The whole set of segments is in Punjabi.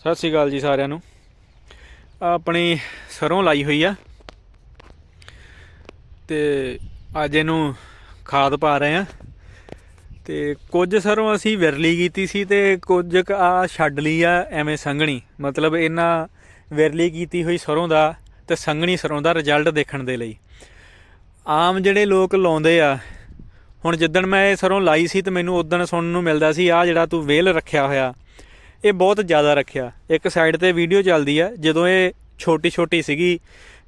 ਸਤਿ ਸ੍ਰੀ ਅਕਾਲ ਜੀ ਸਾਰਿਆਂ ਨੂੰ। ਆਪਣੀ ਸਰੋਂ ਲਾਈ ਹੋਈ ਆ ਤੇ ਅੱਜ ਇਹਨੂੰ ਖਾਦ ਪਾ ਰਹੇ ਆ। ਤੇ ਕੁਝ ਸਰੋਂ ਅਸੀਂ ਵਿਰਲੀ ਕੀਤੀ ਸੀ ਤੇ ਕੁਝ ਆ ਛੱਡ ਲਈ ਆ ਐਵੇਂ ਸੰਘਣੀ। ਮਤਲਬ ਇਹਨਾਂ ਵਿਰਲੀ ਕੀਤੀ ਹੋਈ ਸਰੋਂ ਦਾ ਤੇ ਸੰਘਣੀ ਸਰੋਂ ਦਾ ਰਿਜ਼ਲਟ ਦੇਖਣ ਦੇ ਲਈ। ਆਮ ਜਿਹੜੇ ਲੋਕ ਲਾਉਂਦੇ ਆ, ਹੁਣ ਜਿੱਦਣ ਮੈਂ ਇਹ ਸਰੋਂ ਲਾਈ ਸੀ ਤੇ ਮੈਨੂੰ ਉਦੋਂ ਸੁਣਨ ਨੂੰ ਮਿਲਦਾ ਸੀ ਆ ਜਿਹੜਾ ਤੂੰ ਵੇਲ ਰੱਖਿਆ ਹੋਇਆ ਇਹ ਬਹੁਤ ਜ਼ਿਆਦਾ ਰੱਖਿਆ। ਇੱਕ ਸਾਈਡ ਤੇ ਵੀਡੀਓ ਚੱਲਦੀ ਆ, ਜਦੋਂ ਇਹ ਛੋਟੀ ਛੋਟੀ ਸੀਗੀ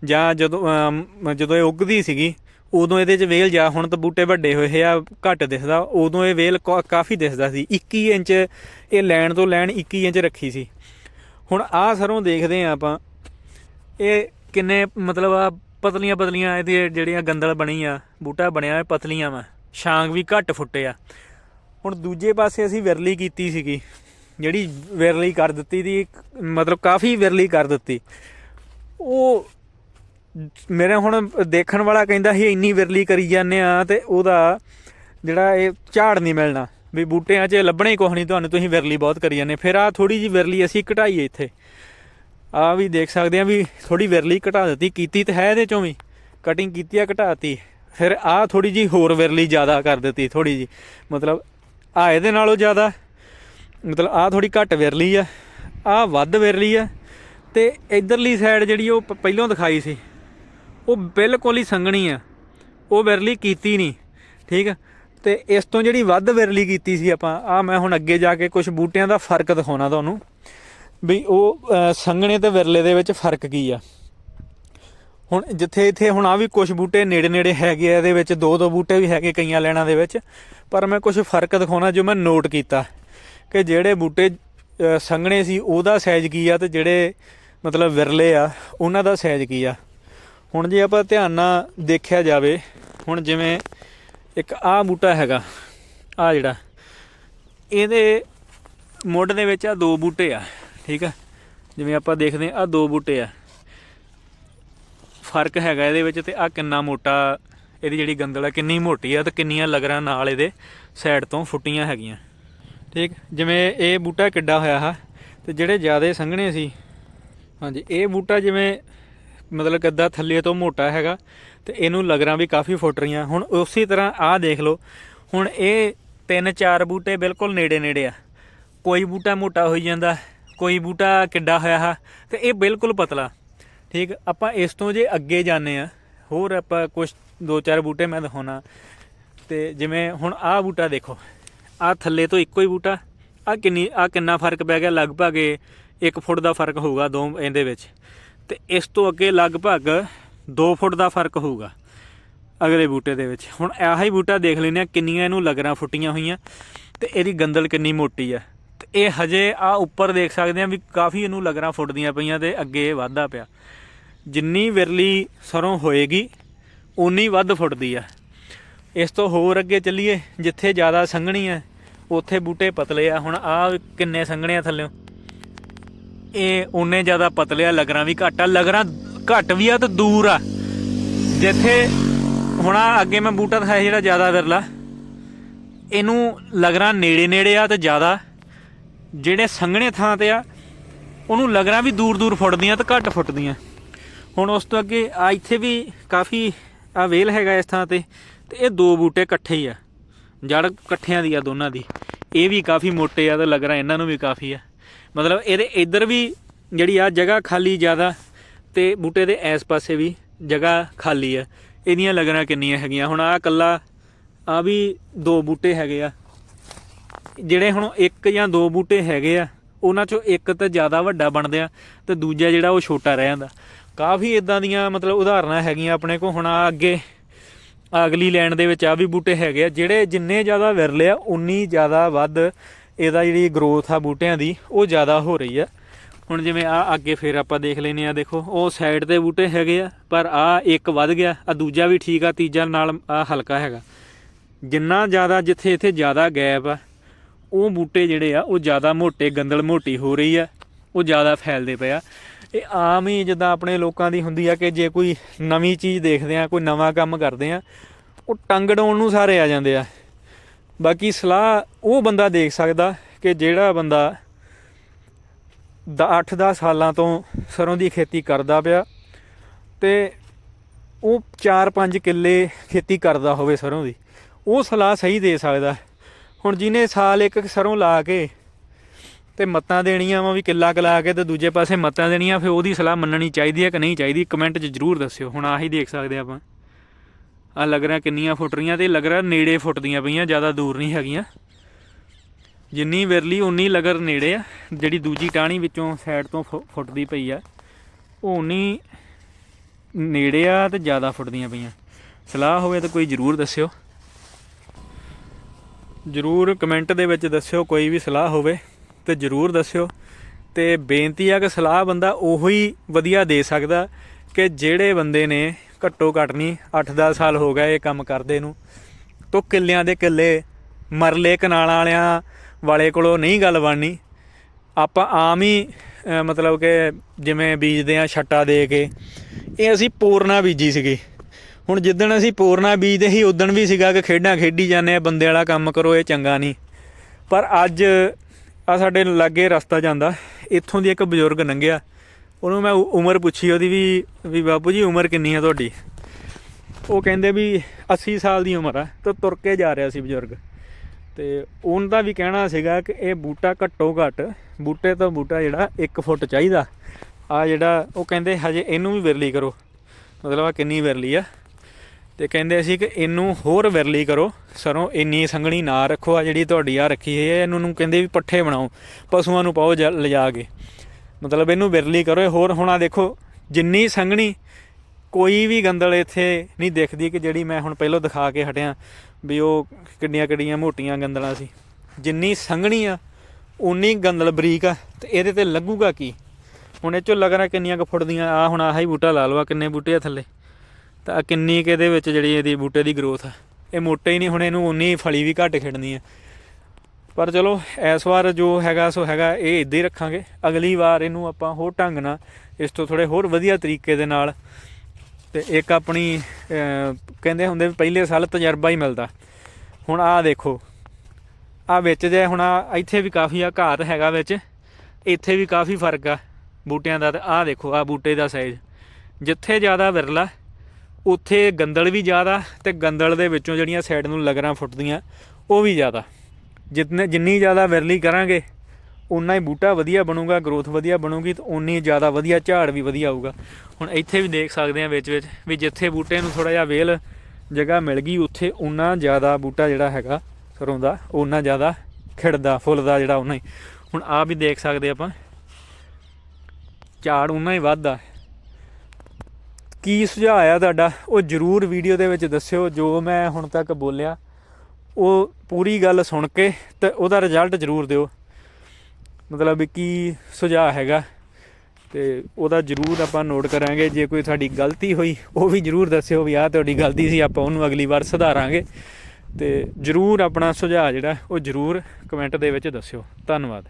ਜਾਂ ਜਦੋਂ ਜਦੋਂ ਇਹ ਉੱਗਦੀ ਸੀਗੀ, ਉਦੋਂ ਇਹਦੇ 'ਚ ਵੇਲ ਜਾ ਹੁਣ ਤਾਂ ਬੂਟੇ ਵੱਡੇ ਹੋਏ ਆ, ਘੱਟ ਦਿਸਦਾ, ਉਦੋਂ ਇਹ ਵੇਲ ਕਾ- ਕਾਫੀ ਦਿਸਦਾ ਸੀ। 21 ਇੰਚ, ਇਹ ਲੈਣ ਤੋਂ ਲੈਣ 21 ਇੰਚ ਰੱਖੀ ਸੀ। ਹੁਣ ਆਹ ਸਰੋਂ ਦੇਖਦੇ ਆ ਆਪਾਂ, ਇਹ ਕਿੰਨੇ, ਮਤਲਬ ਆ ਪਤਲੀਆਂ ਪਤਲੀਆਂ ਇਹਦੇ ਜਿਹੜੀਆਂ ਗੰਦਲ ਬਣੀ ਆ ਬੂਟਾ ਬਣਿਆ ਹੋਇਆ ਪਤਲੀਆਂ ਵਾ, ਛਾਂਗ ਵੀ ਘੱਟ ਫੁੱਟੇ ਆ। ਹੁਣ ਦੂਜੇ ਪਾਸੇ ਅਸੀਂ ਵਿਰਲੀ ਕੀਤੀ ਸੀਗੀ। ਜਿਹੜੀ ਵਿਰਲੀ ਕਰ ਦਿੱਤੀ ਦੀ, ਮਤਲਬ ਕਾਫੀ ਵਿਰਲੀ ਕਰ ਦਿੱਤੀ। ਉਹ ਮੇਰੇ ਹੁਣ ਦੇਖਣ ਵਾਲਾ ਕਹਿੰਦਾ ਸੀ, ਇੰਨੀ ਵਿਰਲੀ ਕਰੀ ਜਾਂਦੇ ਆ ਤੇ ਉਹਦਾ ਜਿਹੜਾ ਇਹ ਝਾੜ ਨਹੀਂ ਮਿਲਣਾ। ਵੀ ਬੂਟਿਆਂ 'ਚ ਲੱਭਣੇ ਕੁਛ ਨਹੀਂ, ਤੁਹਾਨੂੰ ਤੁਸੀਂ ਵਿਰਲੀ ਬਹੁਤ ਕਰੀ ਜਾਂਦੇ। ਫਿਰ ਆ ਥੋੜੀ ਜੀ ਵਿਰਲੀ ਅਸੀਂ ਘਟਾਈ ਇੱਥੇ। ਆ ਵੀ ਦੇਖ ਸਕਦੇ ਆ ਵੀ ਥੋੜੀ ਵਿਰਲੀ ਘਟਾ ਦਿੱਤੀ, ਕੀਤੀ ਤਾਂ ਹੈ ਇਹਦੇ ਚੋਂ ਵੀ। ਕਟਿੰਗ ਕੀਤੀ ਆ, ਘਟਾਤੀ। ਫਿਰ ਆ ਥੋੜੀ ਜੀ ਹੋਰ ਵਿਰਲੀ ਜ਼ਿਆਦਾ ਕਰ ਦਿੱਤੀ ਥੋੜੀ ਜੀ ਮਤਲਬ ਆ ਇਹਦੇ ਨਾਲੋਂ ਜ਼ਿਆਦਾ। ਮਤਲਬ ਆ ਥੋੜੀ ਘੱਟ ਵਿਰਲੀ ਆ ਆ ਵੱਧ ਵਿਰਲੀ ਆ ਤੇ ਇਧਰਲੀ ਸਾਈਡ ਜਿਹੜੀ ਉਹ ਪ- ਪਹਿਲੋਂ ਦਿਖਾਈ ਸੀ, ਉਹ ਬਿਲਕੁਲ ਹੀ ਸੰਘਣੀ ਆ, ਉਹ ਵਿਰਲੀ ਕੀਤੀ ਨਹੀਂ, ਠੀਕ ਆ? ਤੇ ਇਸ ਤੋਂ ਜਿਹੜੀ ਵੱਧ ਵਿਰਲੀ ਕੀਤੀ ਸੀ ਆਪਾਂ ਆ ਮੈਂ ਹੁਣ ਅੱਗੇ ਜਾ ਕੇ ਕੁਝ ਬੂਟਿਆਂ ਦਾ ਫ਼ਰਕ ਦਿਖਾਉਣਾ ਤੁਹਾਨੂੰ, ਵੀ ਉਹ ਸੰਘਣੇ ਤੇ ਵਿਰਲੇ ਦੇ ਵਿੱਚ ਫ਼ਰਕ ਕੀ ਆ। ਹੁਣ ਜਿੱਥੇ ਇੱਥੇ ਹੁਣ ਆ ਵੀ ਕੁਝ ਬੂਟੇ ਨੇੜੇ ਨੇੜੇ ਹੈਗੇ ਆ, ਇਹਦੇ ਵਿੱਚ ਦੋ ਦੋ ਬੂਟੇ ਵੀ ਹੈਗੇ ਕਈਆਂ ਲੈਣਾ ਦੇ ਵਿੱਚ, ਪਰ ਮੈਂ ਕੁਝ ਫ਼ਰਕ ਦਿਖਾਉਣਾ ਜੋ ਮੈਂ ਨੋਟ ਕੀਤਾ। ਕਿ ਜਿਹੜੇ ਬੂਟੇ ਸੰਘਣੇ ਸੀ, ਉਹਦਾ ਸਾਈਜ਼ ਕੀ ਆ ਤੇ ਜਿਹੜੇ ਮਤਲਬ ਵਿਰਲੇ ਆ, ਉਹਨਾਂ ਦਾ ਸਾਈਜ਼ ਕੀ ਆ? ਹੁਣ ਜੇ ਆਪਾਂ ਧਿਆਨ ਨਾਲ ਦੇਖਿਆ ਜਾਵੇ, ਹੁਣ ਜਿਵੇਂ ਇੱਕ ਆਹ ਬੂਟਾ ਹੈਗਾ ਆ ਜਿਹੜਾ, ਇਹਦੇ ਮੁੱਢ ਦੇ ਵਿੱਚ ਆ ਦੋ ਬੂਟੇ ਆ, ਠੀਕ ਆ? ਜਿਵੇਂ ਆਪਾਂ ਦੇਖਦੇ ਆ ਆ ਦੋ ਬੂਟੇ ਆ। ਫ਼ਰਕ ਹੈਗਾ ਇਹਦੇ ਵਿੱਚ ਤੇ ਆ ਕਿੰਨਾ ਮੋਟਾ, ਇਹਦੀ ਜਿਹੜੀ ਗੰਦਲ ਆ, ਕਿੰਨੀ ਮੋਟੀ ਆ ਤੇ ਕਿੰਨੀਆਂ ਲਗਰਾਂ ਨਾਲ ਇਹਦੇ ਸਾਈਡ ਤੋਂ ਫੁੱਟੀਆਂ ਹੈਗੀਆਂ। ਠੀਕ? ਜਿਵੇਂ ਇਹ ਬੂਟਾ ਕਿੱਡਾ ਹੋਇਆ ਹੈ, ਤੇ ਜਿਹੜੇ ਜ਼ਿਆਦੇ ਸੰਘਣੇ ਸੀ। ਹਾਂਜੀ, ਇਹ ਬੂਟਾ ਜਿਵੇਂ ਮਤਲਬ ਕਿੱਦਾਂ ਥੱਲੇ ਤੋਂ ਮੋਟਾ ਹੈਗਾ, ਤੇ ਇਹਨੂੰ ਲਗਰਾਂ ਵੀ ਕਾਫੀ ਫੁੱਟ ਰਹੀਆਂ। ਹੁਣ ਉਸੇ ਤਰ੍ਹਾਂ ਆਹ ਦੇਖ ਲਓ, ਹੁਣ ਇਹ ਤਿੰਨ ਚਾਰ ਬੂਟੇ ਬਿਲਕੁਲ ਨੇੜੇ ਨੇੜੇ ਆ। ਕੋਈ ਬੂਟਾ ਮੋਟਾ ਹੋਈ ਜਾਂਦਾ, ਕੋਈ ਬੂਟਾ ਕਿੱਡਾ ਹੋਇਆ ਹੈ, ਤੇ ਇਹ ਬਿਲਕੁਲ ਪਤਲਾ। ਠੀਕ? ਆਪਾਂ ਇਸ ਤੋਂ ਜੇ ਅੱਗੇ ਜਾਂਦੇ ਆ ਹੋਰ ਆਪਾਂ ਕੁਝ ਦੋ ਚਾਰ ਬੂਟੇ ਮੈਂ ਦਿਖਾਉਣਾ। ਤੇ ਜਿਵੇਂ ਹੁਣ ਆਹ ਬੂਟਾ ਦੇਖੋ। ਆਹ ਥੱਲੇ ਤੋਂ ਇੱਕੋ ਹੀ ਬੂਟਾ। ਆ ਕਿੰਨੀ ਆ ਕਿੰਨਾ ਫ਼ਰਕ ਪੈ ਗਿਆ? ਲਗਭਗ 1 ਫੁੱਟ ਦਾ ਫ਼ਰਕ ਹੋਊਗਾ ਦੋ ਇਹਦੇ ਵਿੱਚ। ਤੇ ਇਸ ਤੋਂ ਅੱਗੇ ਲਗਭਗ 2 ਫੁੱਟ ਦਾ ਫ਼ਰਕ ਹੋਊਗਾ ਅਗਲੇ ਬੂਟੇ ਦੇ ਵਿੱਚ। ਹੁਣ ਆਹ ਹੀ ਬੂਟਾ ਦੇਖ ਲੈਨੇ ਆ ਕਿੰਨੀਆਂ ਇਹਨੂੰ ਲਗਰਾਂ ਫੁੱਟੀਆਂ ਹੋਈਆਂ। ਤੇ ਇਹਦੀ ਗੰਦਲ ਕਿੰਨੀ ਮੋਟੀ ਆ। ਤੇ ਇਹ ਹਜੇ ਆ ਉੱਪਰ ਦੇਖ ਸਕਦੇ ਆ ਵੀ ਕਾਫੀ ਇਹਨੂੰ ਲਗਰਾਂ ਫੁੱਟਦੀਆਂ ਪਈਆਂ ਤੇ ਅੱਗੇ ਇਹ ਵਾਧਾ ਪਿਆ। ਜਿੰਨੀ ਵਿਰਲੀ ਸਰੋਂ ਹੋਏਗੀ ਉਨੀ ਵੱਧ ਫੁੱਟਦੀ ਆ। ਇਸ ਤੋਂ ਹੋਰ ਅੱਗੇ ਚੱਲੀਏ, ਜਿੱਥੇ ਜ਼ਿਆਦਾ ਸੰਘਣੀ ਆ ਉੱਥੇ ਬੂਟੇ ਪਤਲੇ ਆ। ਹੁਣ ਆ ਕਿੰਨੇ ਸੰਘਣੇ ਆ ਥੱਲਿਓਂ। ਇਹ ਉਹਨੇ ਜ਼ਿਆਦਾ ਪਤਲੇ ਆ, ਲਗਰਾਂ ਵੀ ਘੱਟ ਆ। ਲਗਰਾਂ ਘੱਟ ਵੀ ਆ ਤੇ ਦੂਰ ਆ। ਜਿੱਥੇ ਹੁਣ ਆਹ ਅੱਗੇ ਮੈਂ ਬੂਟਾ ਦਿਖਾਇਆ ਜਿਹੜਾ ਜ਼ਿਆਦਾ ਵਿਰਲਾ। ਇਹਨੂੰ ਲਗਰਾਂ ਨੇੜੇ ਨੇੜੇ ਆ ਤੇ ਜ਼ਿਆਦਾ। ਜਿਹੜੇ ਸੰਘਣੇ ਥਾਂ ਤੇ ਆ, ਉਹਨੂੰ ਲਗਰਾਂ ਵੀ ਦੂਰ ਦੂਰ ਫੁੱਟਦੀਆਂ ਤੇ ਘੱਟ ਫੁੱਟਦੀਆਂ। ਹੁਣ ਉਸ ਤੋਂ ਅੱਗੇ ਆ ਇੱਥੇ ਵੀ ਕਾਫੀ ਆ ਵੇਲ ਹੈਗਾ ਇਸ ਥਾਂ ਤੇ। ਤੇ ਇਹ ਦੋ ਬੂਟੇ ਇਕੱਠੇ ਹੀ ਆ। ਜੜ ਇਕੱਠਿਆਂ ਦੀ ਆ ਦੋਨਾਂ ਦੀ। ਇਹ ਵੀ ਕਾਫੀ ਮੋਟੇ ਆ ਤੇ ਲਗਰਾਂ ਇਹਨਾਂ ਨੂੰ ਵੀ ਕਾਫੀ ਆ। ਮਤਲਬ ਇਹਦੇ ਇੱਧਰ ਵੀ ਜਿਹੜੀ ਆ ਜਗ੍ਹਾ ਖਾਲੀ ਜ਼ਿਆਦਾ ਤੇ ਬੂਟੇ ਦੇ ਇਸ ਪਾਸੇ ਵੀ ਜਗ੍ਹਾ ਖਾਲੀ ਆ। ਇਹਦੀਆਂ ਲਗਰਾਂ ਕਿੰਨੀਆਂ ਹੈਗੀਆਂ। ਹੁਣ ਆ ਕੱਲਾ ਆ ਵੀ ਦੋ ਬੂਟੇ ਹੈਗੇ ਆ। ਜਿਹੜੇ ਹੁਣ ਇੱਕ ਜਾਂ ਦੋ ਬੂਟੇ ਹੈਗੇ ਆ, ਉਹਨਾਂ ਚੋਂ ਇੱਕ ਤਾਂ ਜ਼ਿਆਦਾ ਵੱਡਾ ਬਣਦੇ ਆ ਤੇ ਦੂਜਾ ਜਿਹੜਾ ਉਹ ਛੋਟਾ ਰਹਿ ਜਾਂਦਾ। ਕਾਫੀ ਇਦਾਂ ਦੀਆਂ ਮਤਲਬ ਉਦਾਹਰਨਾਂ ਹੈਗੀਆਂ ਆਪਣੇ ਕੋਲ। ਹੁਣ ਆ ਅੱਗੇ ਅਗਲੀ ਲਾਈਨ ਦੇ ਵਿੱਚ ਆ ਵੀ ਬੂਟੇ ਹੈਗੇ ਆ, ਜਿਹੜੇ ਜਿੰਨੇ ਜ਼ਿਆਦਾ ਵਿਰਲੇ ਆ, ਉਨੀ ਜ਼ਿਆਦਾ ਵੱਧ ਇਹਦਾ ਜਿਹੜੀ ਗਰੋਥ ਆ ਬੂਟਿਆਂ ਦੀ, ਉਹ ਜ਼ਿਆਦਾ ਹੋ ਰਹੀ ਆ। ਹੁਣ ਜਿਵੇਂ ਆ ਅੱਗੇ ਫੇਰ ਆਪਾਂ ਦੇਖ ਲੈਨੇ ਆ, ਦੇਖੋ, ਉਹ ਸਾਈਡ ਤੇ ਬੂਟੇ ਹੈਗੇ ਆ, ਪਰ ਆ ਇੱਕ ਵੱਧ ਗਿਆ, ਆ ਦੂਜਾ ਵੀ ਠੀਕ ਆ, ਤੀਜਾ ਨਾਲ ਆ ਹਲਕਾ ਹੈਗਾ। ਜਿੰਨਾ ਜ਼ਿਆਦਾ ਜਿੱਥੇ ਇੱਥੇ ਜ਼ਿਆਦਾ ਗੈਪ ਆ, ਉਹ ਬੂਟੇ ਜਿਹੜੇ ਆ, ਉਹ ਜ਼ਿਆਦਾ ਮੋਟੇ, ਗੰਦਲ ਮੋਟੀ ਹੋ ਰਹੀ ਆ। ਉਹ ਜ਼ਿਆਦਾ ਫੈਲਦੇ ਪਏ ਆ। ਇਹ ਆਮ ਹੀ ਜਿੱਦਾਂ ਆਪਣੇ ਲੋਕਾਂ ਦੀ ਹੁੰਦੀ ਆ ਕਿ ਜੇ ਕੋਈ ਨਵੀਂ ਚੀਜ਼ ਦੇਖਦੇ ਆ, ਕੋਈ ਨਵਾਂ ਕੰਮ ਕਰਦੇ ਆ, ਉਹ ਟੰਗ ਡਾਉਣ ਨੂੰ ਸਾਰੇ ਆ ਜਾਂਦੇ ਆ। ਬਾਕੀ ਸਲਾਹ ਉਹ ਬੰਦਾ ਦੇਖ ਸਕਦਾ ਕਿ ਜਿਹੜਾ ਬੰਦਾ 8-10 ਸਾਲਾਂ ਤੋਂ ਸਰੋਂ ਦੀ ਖੇਤੀ ਕਰਦਾ ਪਿਆ ਤੇ ਉਹ 4-5 ਕਿੱਲੇ ਖੇਤੀ ਕਰਦਾ ਹੋਵੇ ਸਰੋਂ ਦੀ, ਉਹ ਸਲਾਹ ਸਹੀ ਦੇ ਸਕਦਾ। ਹੁਣ ਜਿਹਨੇ ਸਾਲ ਇੱਕ ਸਰੋਂ ਲਾ ਕੇ ਤੇ ਮੱਤਾਂ ਦੇਣੀਆਂ ਵਾ ਵੀ ਕਿੱਲਾ ਕਲਾ ਕੇ ਤੇ ਦੂਜੇ ਪਾਸੇ ਮੱਤਾਂ ਦੇਣੀਆਂ, ਫਿਰ ਉਹਦੀ ਸਲਾਹ ਮੰਨਣੀ ਚਾਹੀਦੀ ਹੈ ਕਿ ਨਹੀਂ ਚਾਹੀਦੀ, ਕਮੈਂਟ 'ਚ ਜਰੂਰ ਦੱਸਿਓ। ਹੁਣ ਆਹੀ ਦੇਖ ਸਕਦੇ ਆਪਾਂ। ਆ ਲੱਗ ਰਿਹਾ ਕਿੰਨੀਆਂ ਫੁੱਟ ਰਹੀਆਂ ਤੇ ਲੱਗ ਰਿਹਾ ਨੇੜੇ ਫੁੱਟਦੀਆਂ ਪਈਆਂ, ਜ਼ਿਆਦਾ ਦੂਰ ਨਹੀਂ ਹੈਗੀਆਂ। ਜਿੰਨੀ ਵਿਰਲੀ, ਉਨੀ ਲਗਰ ਨੇੜੇ ਆ। ਜਿਹੜੀ ਦੂਜੀ ਟਾਹਣੀ ਵਿੱਚੋਂ ਸਾਈਡ ਤੋਂ ਫੁ- ਫੁੱਟਦੀ ਪਈ ਆ, ਉਹ ਉਨੀ ਨੇੜੇ ਆ ਤੇ ਜ਼ਿਆਦਾ ਫੁੱਟਦੀਆਂ ਪਈਆਂ। ਸਲਾਹ ਹੋਵੇ ਤਾਂ ਕੋਈ ਜਰੂਰ ਦੱਸਿਓ। ਜਰੂਰ ਕਮੈਂਟ ਦੇ ਵਿੱਚ ਦੱਸਿਓ, ਕੋਈ ਵੀ ਸਲਾਹ ਹੋਵੇ। ਤੇ ਜਰੂਰ ਦੱਸਿਓ। ਤੇ ਬੇਨਤੀ ਆ ਕਿ ਸਲਾਹ ਬੰਦਾ ਉਹੀ ਵਧੀਆ ਦੇ ਸਕਦਾ ਕਿ ਜਿਹੜੇ ਬੰਦੇ ਨੇ ਘੱਟੋ ਘੱਟ ਨਹੀਂ 8-10 ਸਾਲ ਹੋ ਗਏ ਇਹ ਕੰਮ ਕਰਦੇ ਨੂੰ, ਤੋ ਕਿੱਲਿਆਂ ਦੇ ਕਿੱਲੇ ਮਰਲੇ ਕਨਾਲਾਂ ਵਾਲਿਆਂ ਵਾਲੇ ਕੋਲੋਂ ਨਹੀਂ ਗੱਲ ਬਣਨੀ। ਆਪਾਂ ਆਮ ਹੀ ਮਤਲਬ ਕਿ ਜਿਵੇਂ ਬੀਜਦੇ ਆ ਛੱਟਾ ਦੇ ਕੇ, ਇਹ ਅਸੀਂ ਪੂਰਨਾ ਬੀਜੀ ਸੀਗੀ। ਹੁਣ ਜਿੱਦਣ ਅਸੀਂ ਪੂਰਨਾ ਬੀਜਦੇ ਸੀ, ਉਦਣ ਵੀ ਸੀਗਾ ਕਿ ਖੇਡਾਂ ਖੇਡੀ ਜਾਂਦੇ ਆ, ਬੰਦੇ ਵਾਲਾ ਕੰਮ ਕਰੋ, ਇਹ ਚੰਗਾ ਨਹੀਂ। ਪਰ ਅੱਜ ਆ ਸਾਡੇ ਲਾਗੇ ਰਸਤਾ ਜਾਂਦਾ, ਇੱਥੋਂ ਦੀ ਇੱਕ ਬਜ਼ੁਰਗ ਲੰਘਿਆ। ਉਹਨੂੰ ਮੈਂ ਉਮਰ ਪੁੱਛੀ ਉਹਦੀ ਵੀ ਵੀ ਬਾਪੂ ਜੀ ਉਮਰ ਕਿੰਨੀ ਹੈ ਤੁਹਾਡੀ? ਉਹ ਕਹਿੰਦੇ ਵੀ 80 ਸਾਲ ਦੀ ਉਮਰ ਆ, ਤੇ ਤੁਰ ਕੇ ਜਾ ਰਿਹਾ ਸੀ ਬਜ਼ੁਰਗ। ਤੇ ਉਹਨਾਂ ਦਾ ਵੀ ਕਹਿਣਾ ਸੀਗਾ ਕਿ ਇਹ ਬੂਟਾ ਘੱਟੋ ਘੱਟ, ਬੂਟੇ ਤੋਂ ਬੂਟਾ ਜਿਹੜਾ 1 ਫੁੱਟ ਚਾਹੀਦਾ। ਆ ਜਿਹੜਾ, ਉਹ ਕਹਿੰਦੇ ਹਜੇ ਇਹਨੂੰ ਵੀ ਵਿਰਲੀ ਕਰੋ। ਮਤਲਬ ਆ ਕਿੰਨੀ ਵਿਰਲੀ ਆ। ਤੇ ਕਹਿੰਦੇ ਸੀ ਕਿ ਇਹਨੂੰ ਹੋਰ ਵਿਰਲੀ ਕਰੋ। ਸਰੋਂ ਇੰਨੀ ਸੰਘਣੀ ਨਾ ਰੱਖੋ ਆ ਜਿਹੜੀ ਤੁਹਾਡੀ ਆ ਰੱਖੀ ਹੈ, ਇਹਨੂੰ ਨੂੰ ਕਹਿੰਦੇ ਵੀ ਪੱਠੇ ਬਣਾਓ, ਪਸ਼ੂਆਂ ਨੂੰ ਪਾਓ ਜਾ- ਲਿਜਾ ਕੇ। ਮਤਲਬ ਇਹਨੂੰ ਵਿਰਲੀ ਕਰੋ ਹੋਰ ਹੁਣ ਆ ਦੇਖੋ, ਜਿੰਨੀ ਸੰਘਣੀ ਕੋਈ ਵੀ ਗੰਦਲ ਇੱਥੇ ਨਹੀਂ ਦਿਖਦੀ ਕਿ ਜਿਹੜੀ ਮੈਂ ਹੁਣ ਪਹਿਲਾਂ ਦਿਖਾ ਕੇ ਹਟਿਆ ਵੀ ਉਹ ਕਿੱਡੀਆਂ ਕਿੱਡੀਆਂ ਮੋਟੀਆਂ ਗੰਦਲਾਂ ਸੀ। ਜਿੰਨੀ ਸੰਘਣੀ ਆ ਉਨੀ ਗੰਦਲ ਬਰੀਕ ਆ, ਤੇ ਇਹਦੇ ਤੇ ਲੱਗੂਗਾ ਕੀ? ਹੁਣ ਇਹ ਚੋਂ ਲੱਗਣਾ ਕਿੰਨੀਆਂ ਕੁ ਫੁੱਟਦੀਆਂ ਆ ਹੁਣ ਆਹ ਹੀ ਬੂਟਾ ਲਾ ਲਵਾ ਕਿੰਨੇ ਬੂਟੇ ਆ ਥੱਲੇ। ਤਾਂ ਕਿੰਨੀ ਕਿ ਇਹਦੇ ਵਿੱਚ ਜਿਹੜੀ ਇਹਦੀ ਬੂਟੇ ਦੀ ਗਰੋਥ ਆ। ਇਹ ਮੋਟੇ ਹੀ ਨਹੀਂ, ਹੁਣ ਇਹਨੂੰ ਉਨੀ ਫਲੀ ਵੀ ਘੱਟ ਖਿੜਨੀ ਆ। ਪਰ ਚਲੋ, ਇਸ ਵਾਰ ਜੋ ਹੈਗਾ ਸੋ ਹੈਗਾ, ਇਹ ਇਦਾਂ ਹੀ ਰੱਖਾਂਗੇ। ਅਗਲੀ ਵਾਰ ਇਹਨੂੰ ਆਪਾਂ ਹੋਰ ਢੰਗ ਨਾਲ, ਇਸ ਤੋਂ ਥੋੜੇ ਹੋਰ ਵਧੀਆ ਤਰੀਕੇ ਦੇ ਨਾਲ, ਤੇ ਇੱਕ ਆਪਣੀ ਕਹਿੰਦੇ ਹੁੰਦੇ ਵੀ ਪਹਿਲੇ ਸਾਲ ਤਜਰਬਾ ਹੀ ਮਿਲਦਾ। ਹੁਣ ਆਹ ਦੇਖੋ ਆ ਵਿੱਚ ਜੇ ਹੁਣ ਆਹ, ਇੱਥੇ ਵੀ ਕਾਫੀ ਆ ਘਾਤ ਹੈਗਾ ਵਿੱਚ। ਇੱਥੇ ਵੀ ਕਾਫੀ ਫ਼ਰਕ ਆ ਬੂਟਿਆਂ ਦਾ ਤੇ ਆਹ ਦੇਖੋ ਆ ਬੂਟੇ ਦਾ ਸਾਈਜ਼ ਜਿੱਥੇ ਜ਼ਿਆਦਾ ਵਿਰਲਾ ਉੱਥੇ ਗੰਦਲ ਵੀ ਜ਼ਿਆਦਾ ਤੇ ਗੰਦਲ ਦੇ ਵਿੱਚੋਂ ਜਿਹੜੀਆਂ ਸਾਈਡ ਨੂੰ ਲਗਰਾਂ ਫੁੱਟਦੀਆਂ, ਉਹ ਵੀ ਜ਼ਿਆਦਾ। ਜਿਤਨੇ ਜਿੰਨੀ ਜ਼ਿਆਦਾ ਵਿਰਲੀ ਕਰਾਂਗੇ ਉਨਾ ਹੀ ਬੂਟਾ ਵਧੀਆ ਬਣੂਗਾ ਗਰੋਥ ਵਧੀਆ ਬਣੂਗੀ ਤੇ ਉਨੀ ਜ਼ਿਆਦਾ ਵਧੀਆ ਝਾੜ ਵੀ ਵਧੀਆ ਆਊਗਾ। ਹੁਣ ਇੱਥੇ ਵੀ ਦੇਖ ਸਕਦੇ ਆ ਵਿੱਚ ਵਿੱਚ ਵੀ ਜਿੱਥੇ ਬੂਟੇ ਨੂੰ ਥੋੜਾ ਜਿਹਾ ਵੇਲ ਜਗ੍ਹਾ ਮਿਲ ਗਈ, ਉੱਥੇ ਉਨਾ ਜ਼ਿਆਦਾ ਬੂਟਾ ਜਿਹੜਾ ਹੈਗਾ ਸਰੋਂ ਦਾ ਉਨਾ ਜ਼ਿਆਦਾ ਖਿੜਦਾ, ਫੁੱਲਦਾ ਜਿਹੜਾ ਉਨਾ ਹੀ। ਹੁਣ ਆ ਵੀ ਦੇਖ ਸਕਦੇ ਆਪਾਂ। ਝਾੜ ਉਨਾ ਹੀ ਵੱਧਦਾ। ਕੀ ਸੁਝਾਅ ਆ ਤੁਹਾਡਾ? ਉਹ ਜਰੂਰ ਵੀਡੀਓ ਦੇ ਵਿੱਚ ਦੱਸਿਓ, ਜੋ ਮੈਂ ਹੁਣ ਤੱਕ ਬੋਲਿਆ। ਉਹ ਪੂਰੀ ਗੱਲ ਸੁਣ ਕੇ ਤੇ ਉਹਦਾ ਰਿਜ਼ਲਟ ਜਰੂਰ ਦਿਓ। ਮਤਲਬ ਕੀ ਸੁਝਾਅ ਹੈਗਾ ਤੇ ਉਹਦਾ ਜਰੂਰ ਆਪਾਂ ਨੋਟ ਕਰਾਂਗੇ। ਜੇ ਕੋਈ ਸਾਡੀ ਗਲਤੀ ਹੋਈ, ਉਹ ਵੀ ਜਰੂਰ ਦੱਸਿਓ ਵੀ ਆਹ ਤੁਹਾਡੀ ਗਲਤੀ ਸੀ, ਆਪਾਂ ਉਹਨੂੰ ਅਗਲੀ ਵਾਰ ਸੁਧਾਰਾਂਗੇ। ਤੇ ਜਰੂਰ ਆਪਣਾ ਸੁਝਾਅ ਜਿਹੜਾ, ਉਹ ਜਰੂਰ ਕਮੈਂਟ ਦੇ ਵਿੱਚ ਦੱਸਿਓ। ਧੰਨਵਾਦ।